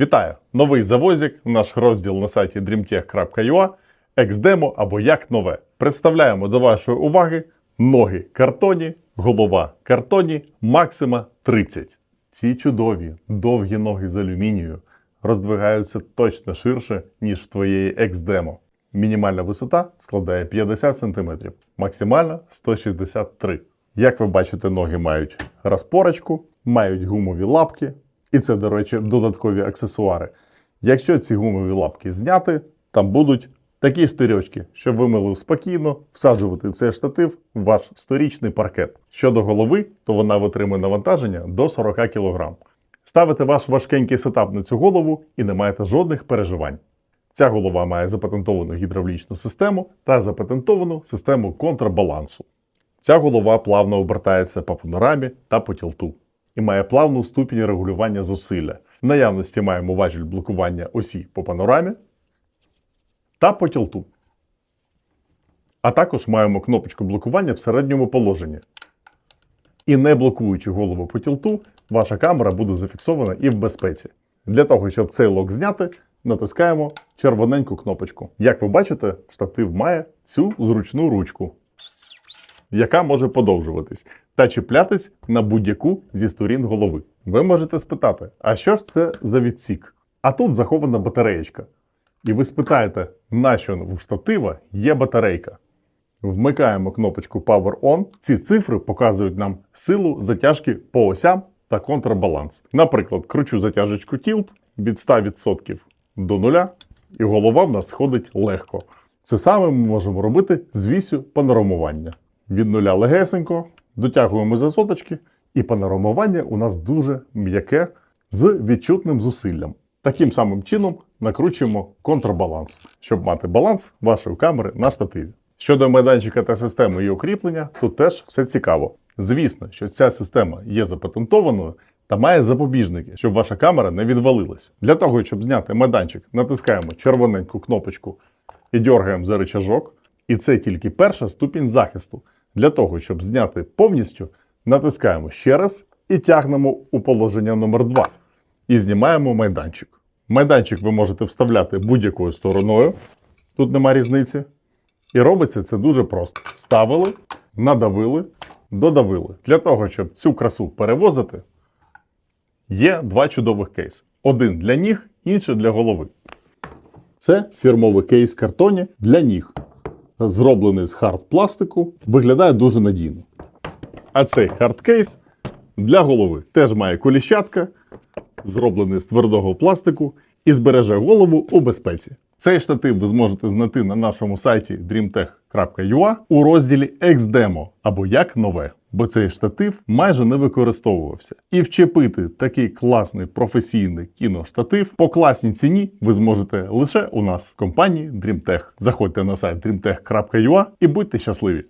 Вітаю! Новий завозик, наш розділ на сайті dreamtech.ua, Екс-демо або як нове. Представляємо до вашої уваги ноги картоні, голова картоні, максима 30. Ці чудові довгі ноги з алюмінію роздвигаються точно ширше, ніж в твоєї екс-демо. Мінімальна висота складає 50 см, максимальна 163 Як ви бачите, ноги мають розпорочку, мають гумові лапки, і це, до речі, додаткові аксесуари. Якщо ці гумові лапки зняти, там будуть такі штирьочки, щоб ви могли спокійно всаджувати цей штатив в ваш сторічний паркет. Щодо голови, то вона витримує навантаження до 40 кг. Ставите ваш важкенький сетап на цю голову і не маєте жодних переживань. Ця голова має запатентовану гідравлічну систему та запатентовану систему контрбалансу. Ця голова плавно обертається по панорамі та по тілту і має плавну ступінь регулювання зусилля. В наявності маємо важіль блокування осі по панорамі та по тілту. А також маємо кнопочку блокування в середньому положенні. І не блокуючи голову по тілту, ваша камера буде зафіксована і в безпеці. Для того, щоб цей лок зняти, натискаємо червоненьку кнопочку. Як ви бачите, штатив має цю зручну ручку, яка може подовжуватись та чіплятись на будь-яку зі сторін голови. Ви можете спитати, а що ж це за відсік? А тут захована батареєчка. І ви спитаєте, нащо у штатива є батарейка? Вмикаємо кнопочку Power On. Ці цифри показують нам силу затяжки по осям та контрбаланс. Наприклад, кручу затяжечку Tilt від 100% до 0, і голова в нас сходить легко. Це саме ми можемо робити з вісю панорамування. Від нуля легесенько, дотягуємо за соточки, і панорамування у нас дуже м'яке з відчутним зусиллям. Таким самим чином накручуємо контрбаланс, щоб мати баланс вашої камери на штативі. Щодо майданчика та системи її укріплення, тут теж все цікаво. Звісно, що ця система є запатентованою та має запобіжники, щоб ваша камера не відвалилась. Для того, щоб зняти майданчик, натискаємо червоненьку кнопочку і дергаємо за рычажок. І це тільки перша ступінь захисту. Для того, щоб зняти повністю, натискаємо ще раз і тягнемо у положення номер 2 і знімаємо майданчик. Майданчик ви можете вставляти будь-якою стороною, тут нема різниці. І робиться це дуже просто: вставили, надавили, додавили. Для того, щоб цю красу перевозити, є два чудових кейси: один для ніг, інший для голови. Це фірмовий кейс картоні для ніг, зроблений з хард пластику, виглядає дуже надійно. А цей хардкейс для голови теж має коліщатка, зроблений з твердого пластику і збереже голову у безпеці. Цей штатив ви зможете знайти на нашому сайті dreamtech.ua у розділі X-Demo або як нове, бо цей штатив майже не використовувався. І вчепити такий класний професійний кіноштатив по класній ціні ви зможете лише у нас в компанії DreamTech. Заходьте на сайт dreamtech.ua і будьте щасливі!